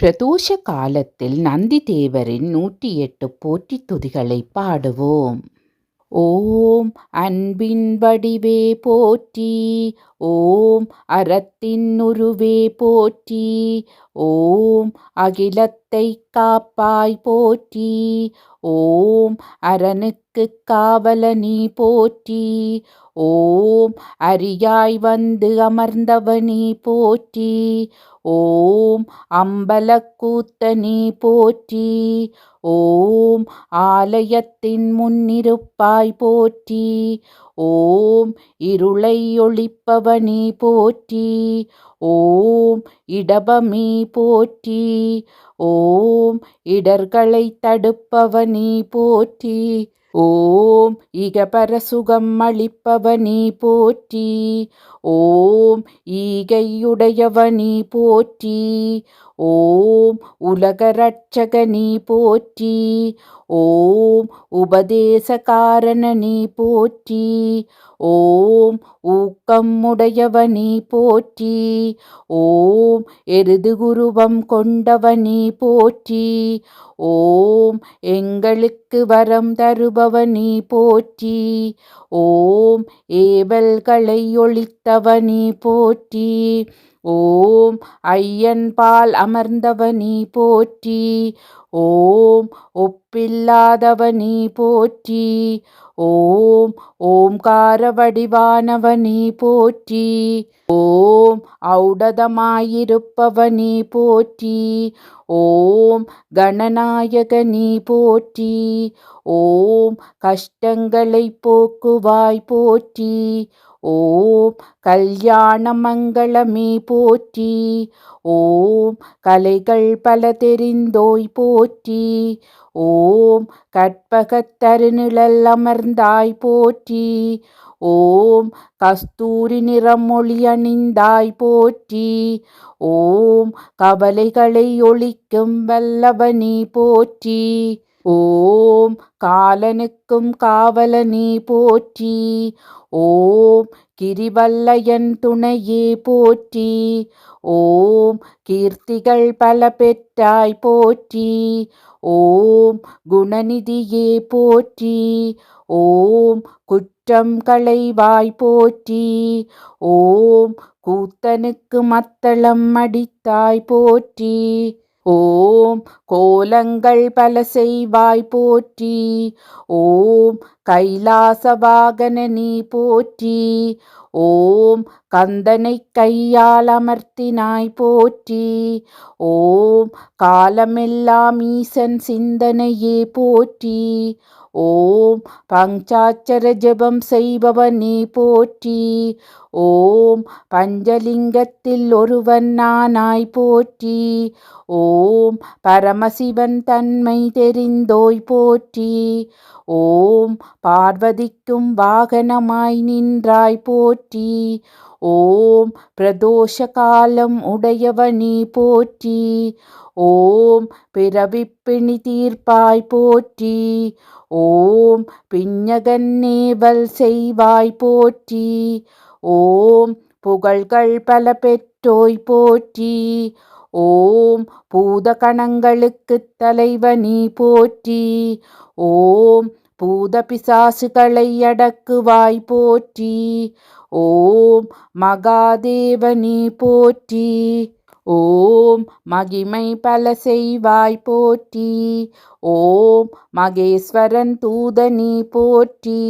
பிரதோஷ காலத்தில் நந்தி தேவரின் நூற்றி எட்டு போற்றி துதிகளை பாடுவோம். ஓம் அன்பின் வடிவே போற்றி ஓம் அறத்தின் உருவே போற்றி ஓம் அகிலத்தை காப்பாய் போற்றி. ஓம் அரணுக்கு காவலனி போற்றி. ஓம் அரியாய் வந்து அமர்ந்தவனி போற்றி. ஓம் அம்பலக்கூத்தனி போற்றி. ஓம் ஆலயத்தின் முன்னிருப்பாய் போற்றி. ஓம் இருளை ஒளிப்பவனி போற்றி ஓம் இடபமி போற்றி ஓம் இடர்களை தடுப்பவனி போற்றி ஓம் இகபர சுகம் அளிப்பவனி போற்றி ஓம் ஈகையுடையவனி போற்றி ஓம் உலகரட்சக நீ போற்றி ஓம் உபதேசகாரணனி போற்றி ஓம் ஊக்கம் உடையவனி போற்றி ஓம் எருது குருவம் கொண்டவனி போற்றி ஓம் எங்களுக்கு வரம் தருபவனி போற்றி ஓம் ஏவல்களை ஒழித்தவனி போற்றி ஓம் ஐயன்பால் அமர்ந்தவனி போற்றி. ஓம் ஒப்பில்லாதவனி போற்றி. ஓம் ஓம்கார வடிவானவனி போற்றி. ஓம் ஔடதமாயிருப்பவனி போற்றி. ஓம் கணநாயகனி போற்றி. ஓம் கஷ்டங்களை போக்குவாய் போற்றி. ஓம் கல்யாணமங்களமே போற்றி. ஓம் கலைகள் பல தெரிந்தோய் போற்றி. ஓம் கற்பகத்தருநிழல் அமர்ந்தாய் போற்றி. ஓம் கஸ்தூரி நிறமொழி அணிந்தாய் போற்றி. ஓம் கவலைகளை ஒழிக்கும் வல்லவனி போற்றி. ஓம் காலனுக்கும் காவல நீ போற்றி. ஓம் கிரிவல்லையன் துணையே போற்றி. ஓம் கீர்த்திகள் பல பெற்றாய் போற்றி. ஓம் குணநிதியே போற்றி. ஓம் குற்றம் களைவாய் போற்றி. ஓம் கூத்தனுக்கு மத்தளம் அடித்தாய் போற்றி. ஓம் கோலங்கள் பல செய்வாய் போற்றி ஓம் கைலாசபாகன நீ போற்றி. ஓம் கந்தனை கையால் அமர்த்தினாய் போற்றி. ஓம் காலமெல்லாம் ஈசன் சிந்தனையே போற்றி. ஓம் பஞ்சாச்சர ஜபம் செய்பவனே போற்றி. ஓம் பஞ்சலிங்கத்தில் ஒருவன் நானாய் போற்றி. ஓம் பரமசிவன் தன்மை தெரிந்தோய் போற்றி. ஓம் பார்வதிக்கும் வாகனமாய் நின்றாய் போற்றி ஓம் பிரதோஷ காலம் உடையவனி போற்றி ஓம் பிறவிப்பிணி தீர்ப்பாய் போற்றி ஓம் பிஞ்சகன்னேவல் செய்வாய் போற்றி ஓம் புகழ்கள் பல பெற்றோய் போற்றி ஓம் பூதகணங்களுக்கு தலைவனி போற்றி ஓம் பூத பிசாசுகளை அடக்குவாய் போற்றி. ஓம் மகாதேவனே போற்றி. ஓம் மகிமை பல செய்வாய் போற்றி. ஓம் மகேஸ்வரன் தூதனி போற்றி.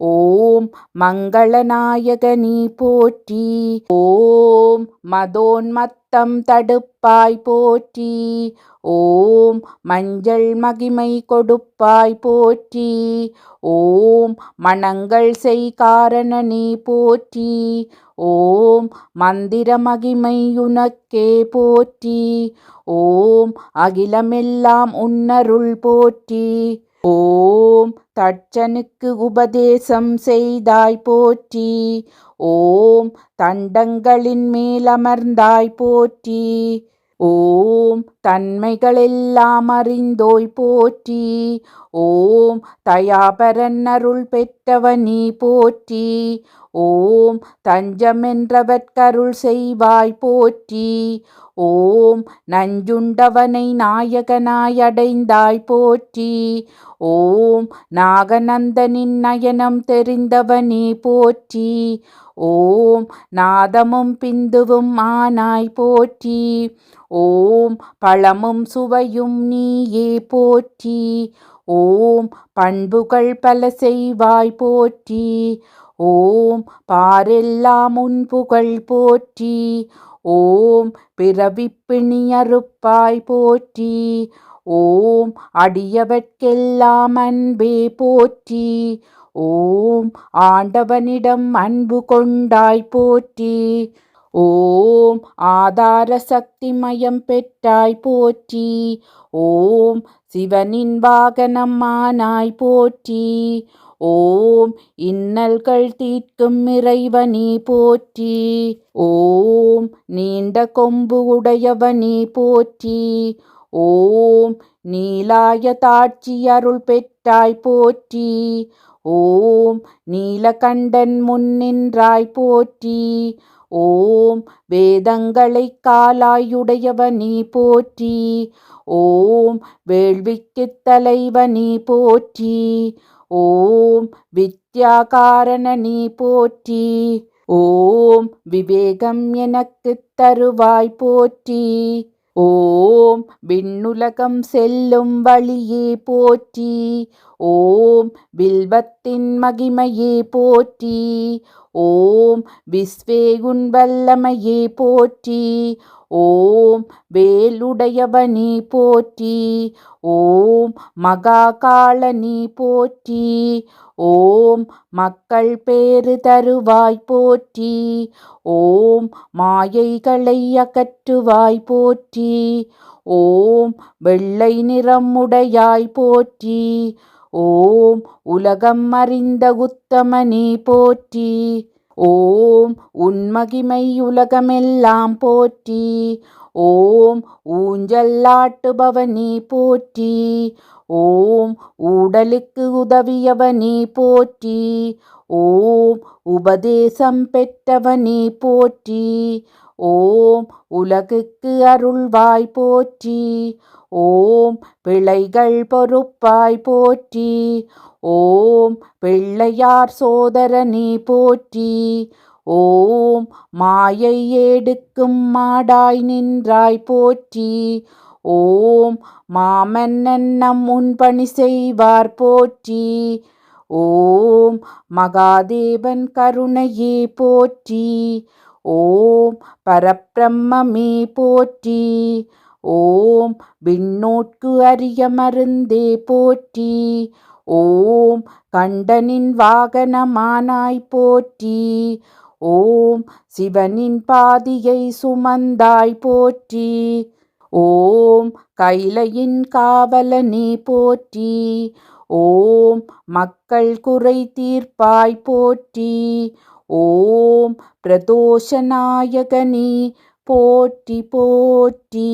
ஓம் மங்களநாயக நீ போற்றி. ஓம் மதோன்மத்தம் தடுப்பாய் போற்றி. ஓம் மஞ்சள் மகிமை கொடுப்பாய் போற்றி. ஓம் மணங்கள் செய் நீ போற்றி. ஓம் மந்திர மகிமை உனக்கே போற்றி. ஓம் அகிலமெல்லாம் உன்னருள் போற்றி. ஓம் தட்சனுக்கு உபதேசம் செய்தாய் போற்றி. ஓம் தண்டங்களின் மேலமர்ந்தாய் போற்றி. ஓம் தன்மைகளெல்லாம் அறிந்தோய் போற்றி. ஓம் தயாபரன் அருள் பெற்றவனி போற்றி. ஓம் தஞ்சமென்றவர்க்கருள் செய்வாய் போற்றி. ஓம் நஞ்சுண்டவனை நாயகனாய் அடைந்தாய் போற்றி. ஓம் நாகநந்தனின் நயனம் தெரிந்தவனே போற்றி. ஓம் நாதமும் பிந்துவும் ஆனாய் போற்றி. ஓம் பழமும் சுவையும் நீயே போற்றி. ஓம் பண்புகள் பல செய்வாய் போற்றி. ஓம் பாரெல்லாம் உன் புகழ் போற்றி. ஓம் பிறவிப்பிணி அறுப்பாய் போற்றி. ஓம் அடியவர்க்கெல்லாம் அன்பே போற்றி. ஓம் ஆண்டவனிடம் அன்பு கொண்டாய் போற்றி. ஓம் ஆதார சக்தி மயம் பெற்றாய் போற்றி. ஓம் சிவனின் வாகனமானாய் போற்றி. ஓம் இன்னல்கள் தீர்க்கும் இறைவனி போற்றி. ஓம் நீண்ட கொம்பு உடையவனி போற்றி. ஓம் நீலாய தாட்சி அருள் பெற்றாய் போற்றி. ஓம் நீலகண்டன் முன்னின்றாய் போற்றி. ஓம் வேதங்களை காலாயுடையவனி போற்றி. ஓம் வேள்விக்குத் தலைவனி போற்றி. ஓம் வித்யாகாரணனி போற்றி. ஓம் விவேகம் எனக்குத் தருவாய் போற்றி. ஓம் விண்ணுலகம் செல்லும் வழியே போற்றி. ஓம் வில்வத்தின் மகிமையே போற்றி. ஓம் விஸ்வேகுன் வல்லமையே போற்றி ஓம் வேலுடையவனி போற்றி ஓம் மகாகாளனி போற்றி ஓம் மக்கள் பேறு தருவாய் போற்றி ஓம் மாயைகளை அகற்றுவாய் போற்றி ஓம் வெள்ளை நிறமுடையாய் போற்றி ஓம் உலகம் அறிந்த உத்தமனி போற்றி. ஓம் உன்மகிமை உலகமெல்லாம் போற்றி. ஓம் ஊஞ்சல்லாட்டுபவனி போற்றி. ஓம் ஊடலுக்கு உதவியவனி போற்றி. ஓம் உபதேசம் பெற்றவனி போற்றி. ஓம் உலகுக்கு அருள்வாய் போற்றி. ஓம் பிழைகள் பொறுப்பாய் போற்றி. ஓம் பிள்ளையார் சோதரனி போற்றி. ஓம் மாயை ஏடுக்கும் மாடாய் நின்றாய் போற்றி. ஓம் மாமன்னன் நம் முன்பணி செய்வார் போற்றி. ஓம் மகாதேவன் கருணையே போற்றி. ஓம் பரப்பிரம்மமே போற்றி. ஓம் விண்ணோட்கு அரிய மருந்தே போற்றி. ஓம் கண்டனின் வாகனமானாய் போற்றி. ஓம் சிவனின் பாதியை சுமந்தாய் போற்றி. ஓம் கைலையின் காவலனே போற்றி. ஓம் மக்கள் குறை தீர்ப்பாய் போற்றி. ஓம் பிரதோஷநாயகனே போற்றி போற்றி.